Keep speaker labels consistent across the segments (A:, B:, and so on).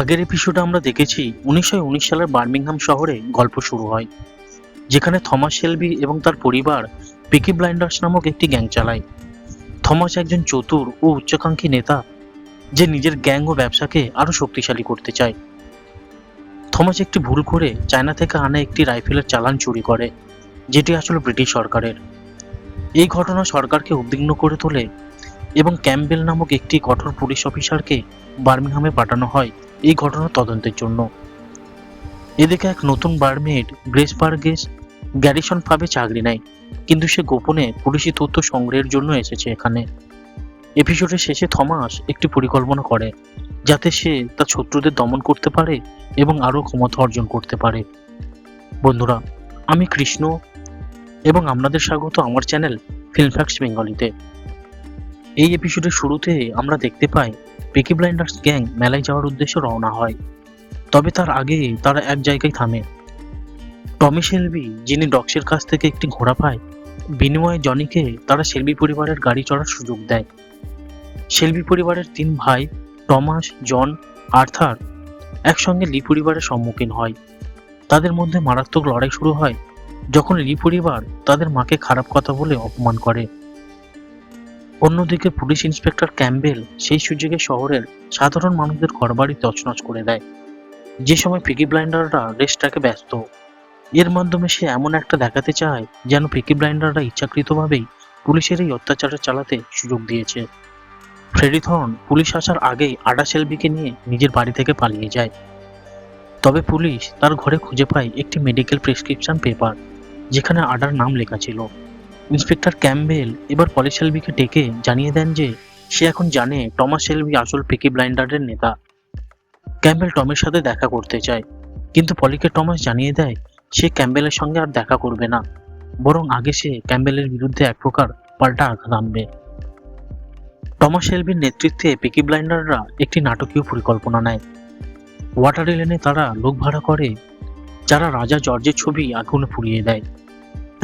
A: আগের এপিসোডে আমরা দেখেছি উনিশশো উনিশ সালের বার্মিংহাম শহরে গল্প শুরু হয়, যেখানে থমাস শেলবি এবং তার পরিবার পিকি ব্লাইন্ডার্স নামক একটি গ্যাং চালায়। থমাস একজন চতুর ও উচ্চাকাঙ্ক্ষী নেতা যে নিজের গ্যাং ও ব্যবসাকে আরও শক্তিশালী করতে চায়। থমাস একটি ভুল করে চায়না থেকে আনা একটি রাইফেলের চালান চুরি করে, যেটি আসলে ব্রিটিশ সরকারের। এই ঘটনা সরকারকে উদ্বিগ্ন করে তোলে এবং ক্যাম্বেল নামক একটি কঠোর পুলিশ অফিসারকে বার্মিংহামে পাঠানো হয়। এই ঘটনার তদন্তের জন্য। এদিকে এক নতুন বার্মেড গ্রেস বার্গেস গ্যারিসন ভাবে চাকরি নেয়, কিন্তু সে গোপনে পুলিশি তথ্য সংগ্রহের জন্য এসেছে এখানে। এপিসোডের শেষে থমাস একটি পরিকল্পনা করে, যাতে সে তার শত্রুদের দমন করতে পারে এবং আরও ক্ষমতা অর্জন করতে পারে। বন্ধুরা, আমি কৃষ্ণ এবং আপনাদের স্বাগত আমার চ্যানেল ফিল্ম ফ্যাক্টস বেঙ্গলিতে। এই এপিসোডের শুরুতে আমরা দেখতে পাই পেকি ব্লাইন্ডার্স গ্যাং মেলায় যাওয়ার উদ্দেশ্যে রওনা হয়। তবে তার আগে তারা এক জায়গায় থামে। টমি শেলবি, যিনি ডক্সের কাছ থেকে একটি ঘোড়া পায়, বিনিময়ে জনিকে তারা শেলবি পরিবারের গাড়ি চড়ার সুযোগ দেয়। শেলবি পরিবারের তিন ভাই, টমাস, জন, আর্থার, একসঙ্গে লি পরিবারের সম্মুখীন হয়। তাদের মধ্যে মারাত্মক লড়াই শুরু হয়, যখন লি পরিবার তাদের মাকে খারাপ কথা বলে অপমান করে। অন্যদিকে পুলিশ ইন্সপেক্টর ক্যাম্বেল সেই সুযোগে শহরের সাধারণ মানুষদের ঘরবাড়ি তছনছ করে দেয়। যে সময় পিকি ব্লাইন্ডাররা রেসটাকে ব্যস্ত, এর মাধ্যমে সে এমন একটা দেখাতে চায় যেন পিকি ব্লাইন্ডাররা ইচ্ছাকৃতভাবেই পুলিশের এই অত্যাচার চালাতে সুযোগ দিয়েছে। ফ্রেডি থর্ন পুলিশ আসার আগেই আডা শেলবিকে নিয়ে নিজের বাড়ি থেকে পালিয়ে যায়। তবে পুলিশ তার ঘরে খুঁজে পায় একটি মেডিকেল প্রেসক্রিপশন পেপার, যেখানে আডার নাম লেখা ছিল। ইন্সপেক্টর ক্যাম্বেল এবার পলি শেলবিকে ডেকে জানিয়ে দেন যে সে এখন জানে টমাস শেলবি আসল পিকি ব্লাইন্ডারের নেতা। ক্যাম্বেল টমের সাথে দেখা করতে চায়, কিন্তু পলিকে টমাস জানিয়ে দেয় সে ক্যাম্বেলের সঙ্গে আর দেখা করবে না, বরং আগে সে ক্যাম্বেলের বিরুদ্ধে এক প্রকার পাল্টা আঘাত আনবে। টমাস শেলবির নেতৃত্বে পিকি ব্লাইন্ডাররা একটি নাটকীয় পরিকল্পনা নেয়। ওয়াটার লেনে তারা লোক ভাড়া করে, যারা রাজা জর্জের ছবি আগুনে পুড়িয়ে দেয়।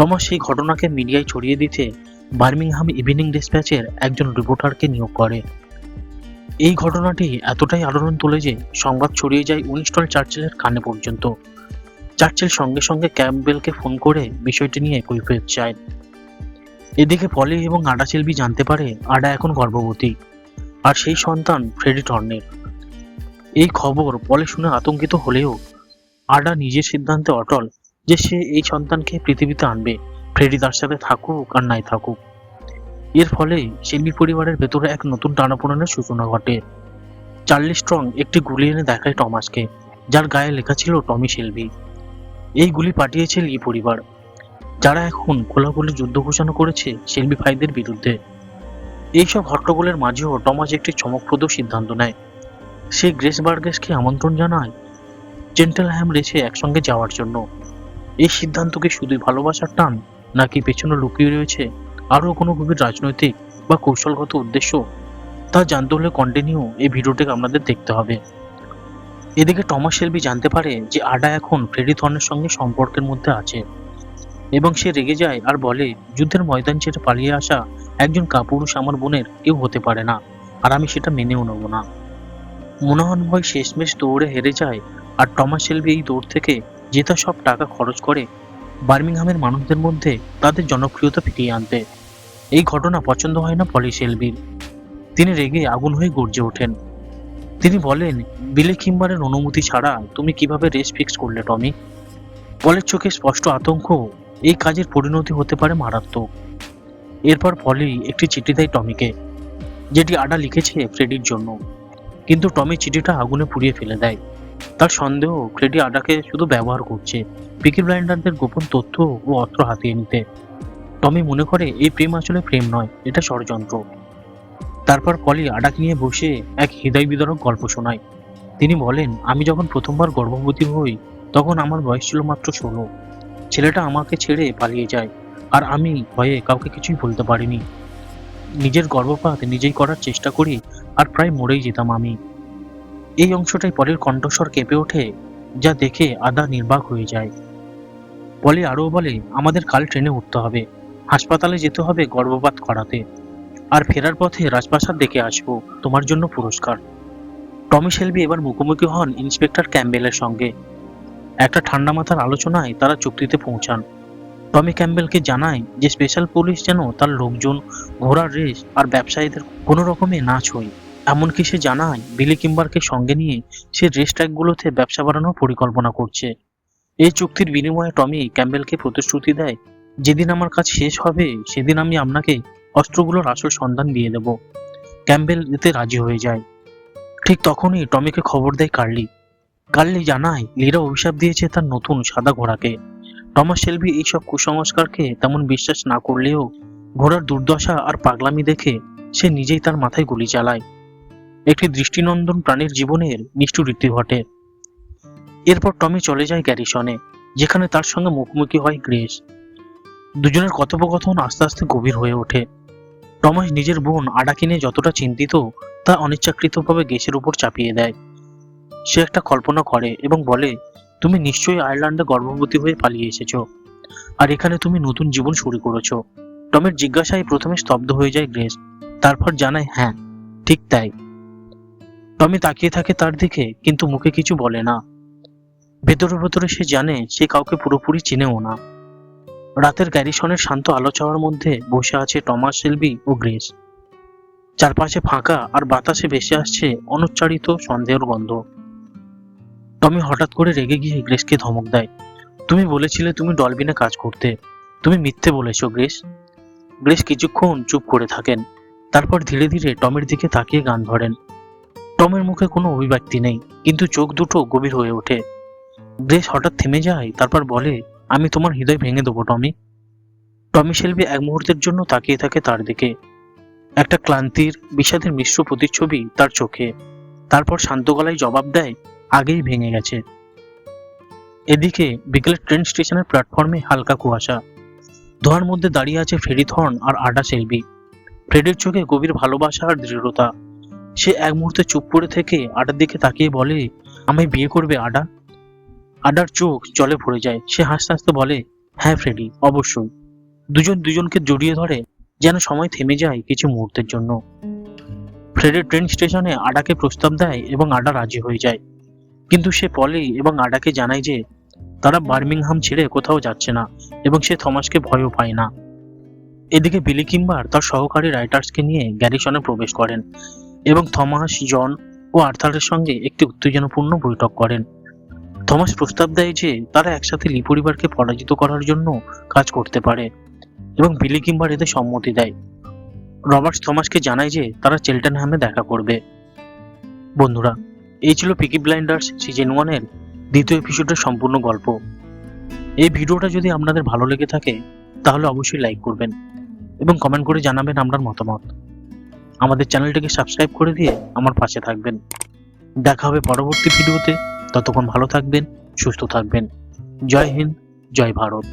A: টমাস সেই ঘটনাকে মিডিয়ায় ছড়িয়ে দিতে বার্মিংহাম ইভিনিং ডিসপ্যাচের একজন রিপোর্টারকে নিয়োগ করে। এই ঘটনাটি এতটাই আলোড়ন তোলে যে সংবাদ ছড়িয়ে যায় উইনস্টন চার্চিলের কানে পর্যন্ত। চার্চিল সঙ্গে সঙ্গে ক্যাম্পবেলকে ফোন করে বিষয়টি নিয়ে কৈফিয়ত চায়। এদিকে পলি এবং আডা চেলবি জানতে পারে আডা এখন গর্ভবতী, আর সেই সন্তান ফ্রেডি টর্নের। এই খবর পলে শুনে আতঙ্কিত হলেও আডা নিজের সিদ্ধান্তে অটল যে সে এই সন্তানকে পৃথিবীতে আনবে। ফ্রেডি তার সাথে থাকুক আর নাই থাকুক। এর ফলে শেলবি পরিবারের ভেতরে এক নতুন টানাপোড়েনের সূচনা ঘটে। চার্লি স্ট্রং একটি গুলি এনে দেখায় টমাসকে, যার গায়ে লেখা ছিল টমি শেলবি এই গুলি পাঠিয়েছে লি পরিবার। যারা এখন খোলাখুলি যুদ্ধ ঘোষণা করেছে শেলবি ভাইদের বিরুদ্ধে। এইসব হট্টগোলের মাঝেও টমাস একটি চমকপ্রদ সিদ্ধান্ত নেয়। সে গ্রেস বার্গেসকে আমন্ত্রণ জানায়, জেন্টেলহ্যাম রেসে একসঙ্গে যাওয়ার জন্য। এই সিদ্ধান্তকে শুধুই ভালোবাসার টান নাকি পেছনে লুকিয়ে রয়েছে আরও কোনো গভীর রাজনৈতিক বা কৌশলগত উদ্দেশ্য? তা জানতে হলে কন্টিনিউ এই ভিডিওটিকে আমাদের দেখতে হবে। এদিকে টমাস শেলবি জানতে পারে যে আডা এখন ফ্রেডি থর্নের সঙ্গে সম্পর্কের মধ্যে আছে এবং সে রেগে যায় আর বলে, যুদ্ধের ময়দান ছেড়ে পালিয়ে আসা একজন কাপুরুষ আমার বোনের কেউ হতে পারে না আর আমি সেটা মেনেও নেব না। মনোহন ভয় শেষমেশ দৌড়ে হেরে যায় আর টমাস শেলবি এই দৌড় থেকে জেতা সব টাকা খরচ করে বার্মিংহামের মানুষদের মধ্যে তাদের জনপ্রিয়তা ফিরিয়ে আনতে। এই ঘটনা পছন্দ হয় না পলি শেলবির। তিনি রেগে আগুন হয়ে গর্জে ওঠেন। তিনি বলেন, বিলে কিম্বারের অনুমতি ছাড়া তুমি কীভাবে রেস ফিক্স করলে, টমি? পলের চোখে স্পষ্ট আতঙ্ক, এই কাজের পরিণতি হতে পারে মারাত্মক। এরপর পলি একটি চিঠি দেয় টমিকে, যেটি আডা লিখেছে ফ্রেডির জন্য। কিন্তু টমি চিঠিটা আগুনে পুড়িয়ে ফেলে দেয়। তার সন্দেহ ফ্রেডি আডাকে শুধু ব্যবহার করছে পিকি ব্লাইন্ডারদের গোপন তথ্য ও অস্ত্র হাতিয়ে নিতে। টমি মনে করে, এই প্রেম আসলে প্রেম নয়, এটা ষড়যন্ত্র। তারপর পলি আডাকে নিয়ে বসে এক হৃদয় বিদরক গল্প শোনায়। তিনি বলেন, আমি যখন প্রথমবার গর্ভবতী হই, তখন আমার বয়স ছিল মাত্র ষোলো। ছেলেটা আমাকে ছেড়ে পালিয়ে যায়, আর আমি ভয়ে কাউকে কিছুই বলতে পারিনি। নিজের গর্ভপাত নিজেই করার চেষ্টা করি, আর প্রায় মরেই যেতাম আমি। এই অংশটাই পলির কণ্ঠস্বর কেঁপে ওঠে, যা দেখে আদা নির্বাক হয়ে যায়। পলি আরও বলে, আমাদের কাল ট্রেনে উঠতে হবে। হাসপাতালে যেতে হবে গর্ভপাত করাতে। আর ফেরার পথে রাজপ্রাসাদ দেখে আসব। তোমার জন্য পুরস্কার। টমি শেলবি এবার মুখোমুখি হন ইন্সপেক্টর ক্যাম্বেলের সঙ্গে। একটা ঠান্ডা মাথার আলোচনায় তারা চুক্তিতে পৌঁছান। টমি ক্যাম্বেলকে জানায় যে, স্পেশাল পুলিশ যেন তার লোকজন, ঘোড়ার রেস আর ব্যবসায়ীদের কোনো রকমে না ছোঁয়। এমনকি সে জানায় বিলি কিম্বারকে সঙ্গে নিয়ে সে রেস ট্র্যাকগুলোতে ব্যবসা বাড়ানোর পরিকল্পনা করছে। এই চুক্তির বিনিময়ে টমি ক্যাম্বেলকে প্রতিশ্রুতি দেয়, যেদিন আমার কাজ শেষ হবে, সেদিন আমি আপনাকে অস্ত্রগুলোর আসল সন্ধান দিয়ে দেব। ক্যাম্বেল এতে রাজি হয়ে যায়। ঠিক তখনই টমিকে খবর দেয় কার্লি। কার্লি জানায়, লিরা অভিশাপ দিয়েছে তার নতুন সাদা ঘোড়াকে। টমাস শেলবি এইসব কুসংস্কারকে তেমন বিশ্বাস না করলেও ঘোড়ার দুর্দশা আর পাগলামি দেখে সে নিজেই তার মাথায় গুলি চালায়। একটি দৃষ্টিনন্দন প্রাণীর জীবনের নিষ্ঠুর রীতি ঘটে। এরপর টমি চলে যায় গ্যারিসনে, যেখানে তার সঙ্গে মুখোমুখি হয় গ্রেস। দুজনের কথোপকথন আস্তে আস্তে গভীর হয়ে ওঠে। টমাস নিজের বোন আডাকে নিয়ে যতটা চিন্তিত, তা অনিচ্ছাকৃতভাবে গ্যাসের উপর চাপিয়ে দেয়। সে একটা কল্পনা করে এবং বলে, তুমি নিশ্চয়ই আয়ারল্যান্ডে গর্ভবতী হয়ে পালিয়ে এসেছ, আর এখানে তুমি নতুন জীবন শুরু করেছ। টমের জিজ্ঞাসায় প্রথমে স্তব্ধ হয়ে যায় গ্রেস, তারপর জানায় হ্যাঁ ঠিক তাই। টমি তাকিয়ে থাকে তার দিকে, কিন্তু মুখে কিছু বলে না। ভেতরে ভেতরে সে জানে সে কাউকে পুরোপুরি চিনেও না। রাতের গ্যারিসনের শান্ত আলো চাওয়ার মধ্যে বসে আছে টমাস শেলবি ও গ্রেস। চারপাশে ফাঁকা আর বাতাসে ভেসে আসছে অনুচ্চারিত সন্দেহের গন্ধ। টমি হঠাৎ করে রেগে গিয়ে গ্রেসকে ধমক দেয়। তুমি বলেছিলে তুমি ডলবিনে কাজ করতে। তুমি মিথ্যে বলেছ, গ্রেস। গ্রেস কিছুক্ষণ চুপ করে থাকেন। তারপর ধীরে ধীরে টমের দিকে তাকিয়ে গান ধরেন। টমের মুখে কোনো অভিব্যক্তি নেই, কিন্তু চোখ দুটো গভীর হয়ে ওঠে। গ্রেস হঠাৎ থেমে যায়, তারপর বলে, আমি তোমার হৃদয় ভেঙে দেবো, টমি। টমি শেলবি এক মুহূর্তের জন্য তাকিয়ে থাকে তার দিকে। একটা ক্লান্তির, বিষাদের মিশ্র প্রতিচ্ছবি তার চোখে। তারপর শান্ত গলায় জবাব দেয়, আগেই ভেঙে গেছে। এদিকে বিকেলে ট্রেন স্টেশনের প্ল্যাটফর্মে হালকা কুয়াশা। ধোয়ার মধ্যে দাঁড়িয়ে আছে ফ্রেডি থর্ন আর আডা শেলবি। ফ্রেডির চোখে গভীর ভালোবাসা আর দৃঢ়তা। সে এক মুহূর্তে চুপ করে থেকে আডার দিকে তাকিয়ে বলে, আমায় বিয়ে করবে আডা আডার চোখ জলে ভরে যায়। সে হাসতে হাসতে বলে হ্যাঁ ফ্রেডি, অবশ্যই। দুজন দুজনকে জড়িয়ে ধরে যেন সময় থেমে যায় কিছু মুহূর্তের জন্য। ফ্রেডি ট্রেন স্টেশনে আডাকে প্রস্তাব দেয় এবং আডা রাজি হয়ে যায়। কিন্তু সে পলি এবং আডাকে জানায় যে, তারা বার্মিংহাম ছেড়ে কোথাও যাচ্ছে না এবং সে থমাসকে ভয়ও পায় না। এদিকে বিলি কিম্বার তার সহকারী রাইটার্সকে নিয়ে গ্যারিসনে প্রবেশ করেন। এবং থমাস, জন ও আর্থারের সঙ্গে একটি উত্তেজনাপূর্ণ বৈঠক করেন। থমাস প্রস্তাব দেয় যে, তারা একসাথে লি পরিবারকে পরাজিত করার জন্য কাজ করতে পারে এবং বিলি কিম্বার এতে সম্মতি দেয়। রবার্টস থমাসকে জানায় যে, তারা চেল্টেনহ্যামে দেখা করবে। বন্ধুরা, এই ছিল পিকি ব্লাইন্ডার্স সিজন ওয়ানের দ্বিতীয় এপিসোডের সম্পূর্ণ গল্প। এই ভিডিওটা যদি আপনাদের ভালো লেগে থাকে, তাহলে অবশ্যই লাইক করবেন এবং কমেন্ট করে জানাবেন আপনার মতামত। আমাদের চ্যানেলটিকে সাবস্ক্রাইব করে দিয়ে আমার পাশে থাকবেন। দেখা হবে পরবর্তী ভিডিওতে। ততক্ষণ ভালো থাকবেন, সুস্থ থাকবেন। জয় হিন্দ, জয় ভারত।